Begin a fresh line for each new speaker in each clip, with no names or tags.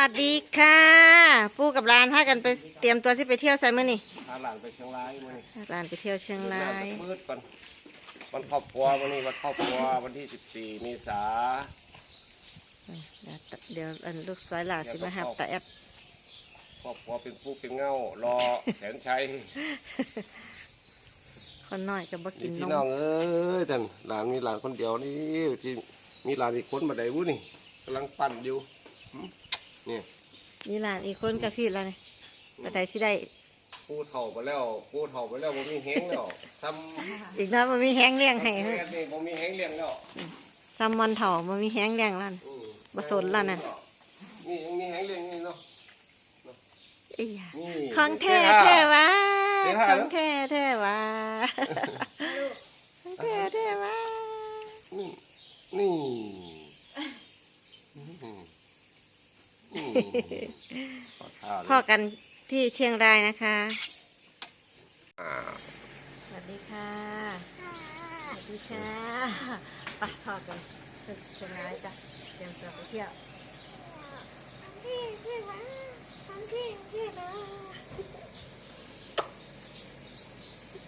วัสดีค่ะปู่กับร้านพากันไปเตรียมตัวที่ไปเที่ยวไซมื่อนี่
พาหลานไปเชียงรายมื้อนี้
ร้านไปเที่ยวเชียงราย
มืดก่อนวันครอบครัววันนี้วันครอบครัววันที่ 14เมษา
เดี๋ยวอันลูกสวยหลานสิมาหับตาแอด
ครอบครัวเป็นผู้เป็นเงารอแสนชัย
คนน้อยก็บ่กิ
นี่
นน
พี่
ม
น้องเอ้ยท่านหลานมีหลานคนเดียวนี่ที่มีหลานอีกคนมาได้วุ้นี่กำลังปั่นอยู่หึ นี่
มีหลานอีกคนกับพี่แล้วนี่กระไดสิได้
ปูเถ่าไปแล้วปูเถ่าไปแล้วบ่มีแห้งแล้วซ้ำ
อีกน้อยมันมีแห้งเลี้ยงให้
แค่นี้บ่มีแห้งเลี้ยงแล้ว
ซ้ำวันเถามันมีแห้งเลี้ยงแล้ว
อืม
บ่สนแล้วนั่น
นี่ยังมีแห้งเลี้ยงนี่เนาะ
เอ้ย
นี่
ของแท้
เด้
แท้
อ
วะ
เด้อ
ข
ค่ะ
องแท้แท้วะของแท้แท้วะ
นี่นี่อืมอืมขอทาน
พ่อกันที่เชียงรายนะคะ
อ่า
สวัสดีค่ะ สวัสดีค่ะไปพ่อกันเชียงรายจ้ะเตรียมตัวไปเที่ยวพี่พี่วะทำพี่พี่นะ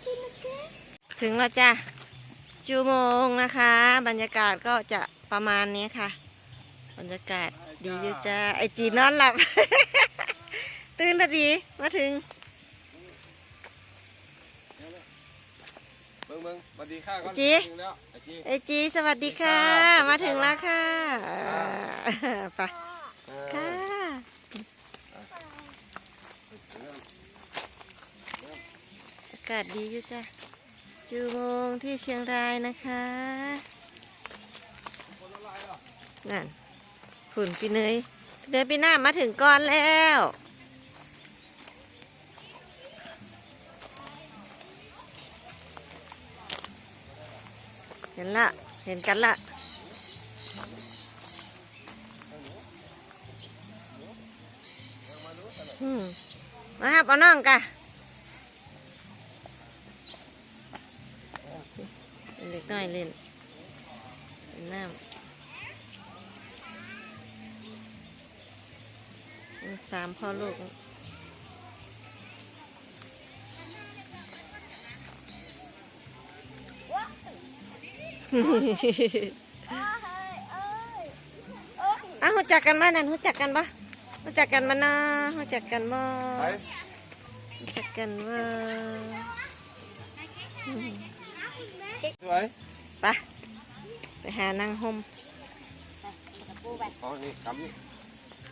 กินนะคะถึงแล้วจ้ะจูโมงนะคะ บรรยากาศก็จะประมาณนี้ค่ะ บรรยากาศ ดีอยู่จ้าไอจีนอนหลับ ตื่นแล้วดีมาถึง
เบิ่งเบิ่งสวัสดีค่ะก่อน
จี
ถึงแล้วไอ้จี
ไอจีสวัสดีค่ะ มาถึงแล้วค่ะไปค่ะอากาศดีอยู่จ้ะจูโมงที่เชียงรายนะคะนั่น ฝุ่นปีเนยเดือนปีหน้ามาถึงก่อนแล้วเห็นละเห็นกันละมมาครับเอาน้องกะเป็นเด็กน้อยเล่นเล่นน้ำ สามพ่อลูกอะรู้จักกันบ้านั่นรู้จักกันปะรู้จักกันมานะรู้จักกันบ่
ไป
รู้จักกันว่า
สวย
ไปไปหานางห่ม
อ๋อนี่กำนี่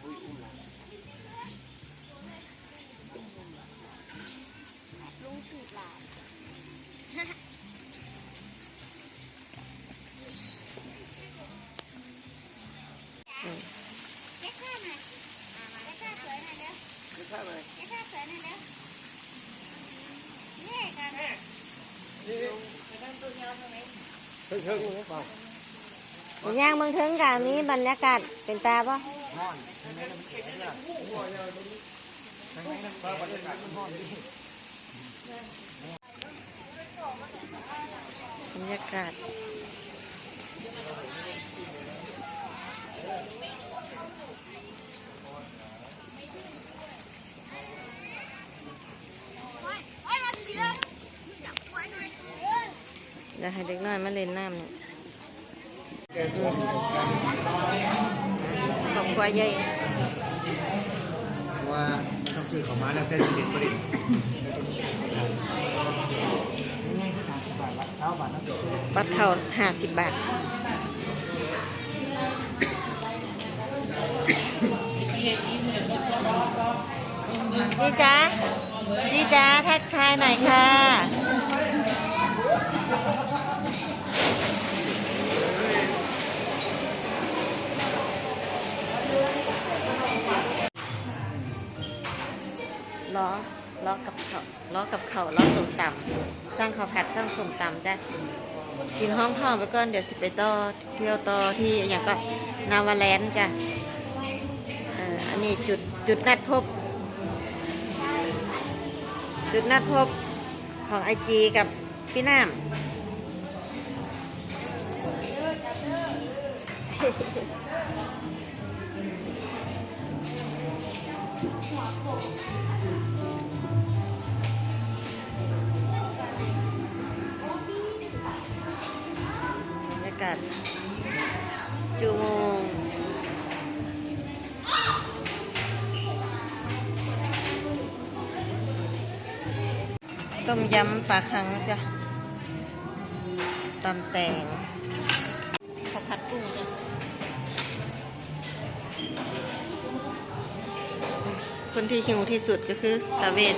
อุ้ยอุ้ย
ลุง ฉีดหลาน
อืม
เก็บข้าวหน่อยอ่ามาเก็บข้าสวยหน่อยเร็ว
ไม่ใช่เลย
เก็บข้าวสวยหน่อยเร็วนี่กัน
นี่
เเพิ่ง
พิ่งเพิ่งหรือเปล่า
ย่างเมืองเทิงกะมีบรรยากาศเป็นตาปะบรรยากาศเดี๋ ยวให้เด็กน้อยมาเล่นน้ำเนี่ยขอบควายใหญ่
ว่า ซื้อของมาแล้วแต่สิเด็ดประเด็นบบาทละเช้าบาทนะเข่า
ห้าสิบบาทจีจ้าจีจ้าทักทายหน่อยค่ะ ล้อล้อกับเขาล้อกับเขาล้อส้มตำสร้างข้าวผัดสร้างส้มตำจ้ะกินห้องท้องไปก่อนเดี๋ยวสิไปต่อเที่ยวต่อที่อย่างก็นาวาแลนด์จ้ะอันนี้จุดจุดนัดพบ จุดนัดพบของไอจีกับพี่น้ำ บรรยากาศจูโมงต้มยำปลาคังจ้ะตำแตง คนที่หิวที่สุดก็คือตาเวท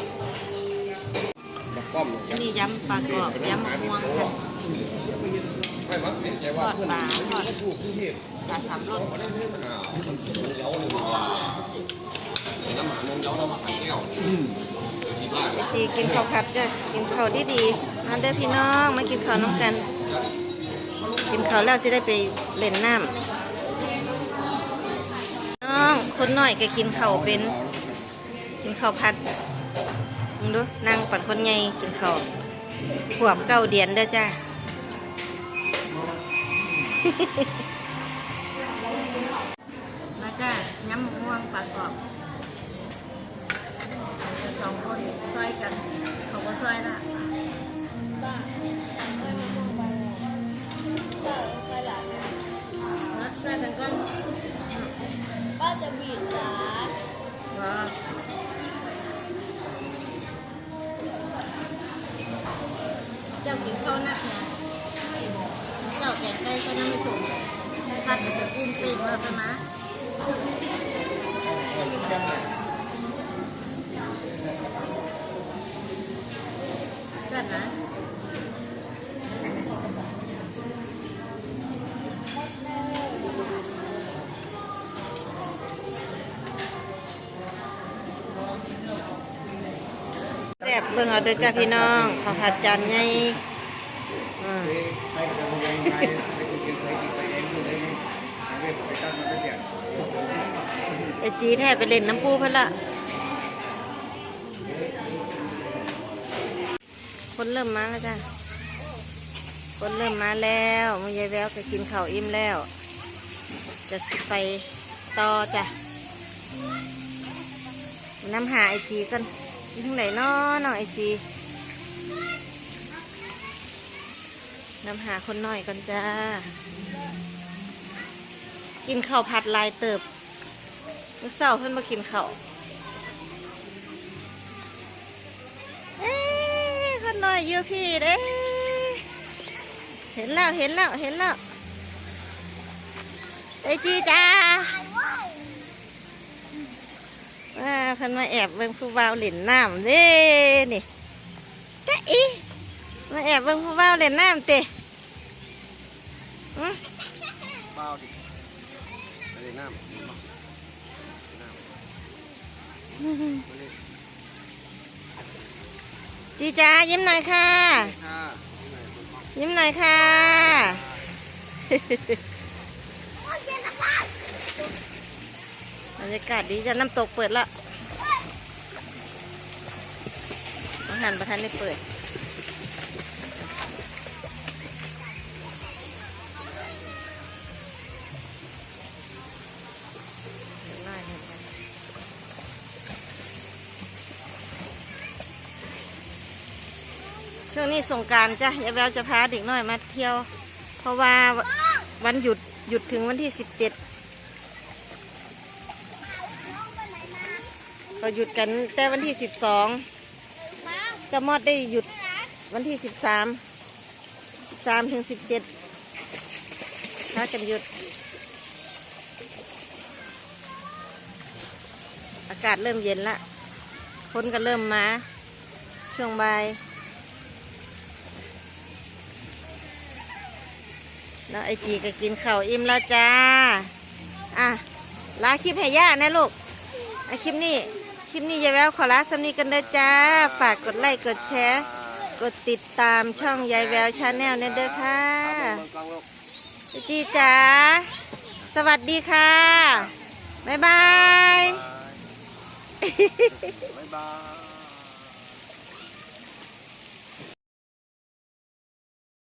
บักป้อม
นี่ยำปลากรอบยำมะม่วงค่ะ
ไม่มักเนี่ยใจ
ท
ว่า
อด
เพื่อน
ปลาทอด
ถูกกรุงเทพ
ปลาสามรส
อ้าวเย้าเลยไอ้น้ำหมาเนื้อเย้าน้ำหมาไข่แก้วที่บ้าน
ไอจีกินข้าวผัดจ้ะกินข้าวดีดีๆมาเด้อพี่น้องมากินข้าวน้ำกัน กินข้าวแล้วสิได้ไปเล่นน้ำน้องคนหน่อยก็กินข้าวเป็น กินข้าวผัดมึงดูนั่งปั่นคนไงกินข้าวขวบเก้าเดือนเด้อจ้ามาจ้าย้ำมะม่วงปลากรอบสองคนซอยกัน เขาก็ซอยละมาช่วยกันก่อน
ป้าจะ
จ้ากินข้าวนักนะเจ้าแกงไก่ก็น้ำไม่สูงนักจะกินปีกเราใช่ไหมแซ่บนะแเบิ่งเอาเด้อจ้าพี่น้องข้าวผัดจานใหญ่อืม
ใครจะมาไงไปกินใส่กินใส่เอ
จีแทบไปเล่นน้ำปูเพิ่นละคนเริ่มมาแล้วจ้ะคนเริ่มมาแล้วมายายแววก็กินข้าวอิ่มแล้ว จะสิไปต่อจ้ะน้ำหาไอจีกัน อยู่ทางไหนน้อน้องไอจีนำหาคนหน้อยกันจ้า กินข้าวผัดลายเติบมื่อเช้าเพิ่นมากินข้าวเอ้ยคนหน้อยอยู่พี่เด้เห็นแล้วเห็นแล้วเห็นแล้วไอจีจ้า ว่าเพิ่นมาแอบเบิ่งผู้บ่าวเล่นน้ำเด้นี่จ๊ะอีมาแอบเบิ่งผู้บ่าวเล่นน้ำเตะอื้อ
เปล่าดิไปเลยน้ำน้ำ
จีจ้ายิ้มหน่อยค่ะ
ค่ะ
ยิ้มหน่อยค่ะ รรยากาศดีจะน้ำตกเปิดล้วอาหารประทานได้เปิดเดี๋ยวไล่ให้ไปช่วงนี้สงการจ้ะยายแววจะพาเด็กน้อยมาเที่ยว เพราะว่าวันหยุดหยุดถึงวันที่สิบเจ็ด เราหยุดกันแต่วันที่สิบสองจะมอดได้หยุดวันที่สิบสามสามถึงสิบเจ็ดพากันหยุด อากาศเริ่มเย็นละคนก็เริ่มมา ช่วงบ่ายแล้วไอจีก็กินข้าวอิ่มแล้วจ้า อะลาคลิปให้ย่านะลูกไอะคลิปนี้ คลิปนี้ยายแววขอลาสำนีกันเด้อจ้า ฝากกดไลค์กดแชร์ กดติดตามช่องยายแววชาแนลเนเด้อค่ะจีจ๋าสวัสดีค่ะ บ๊ายบาย
บ๊ายบาย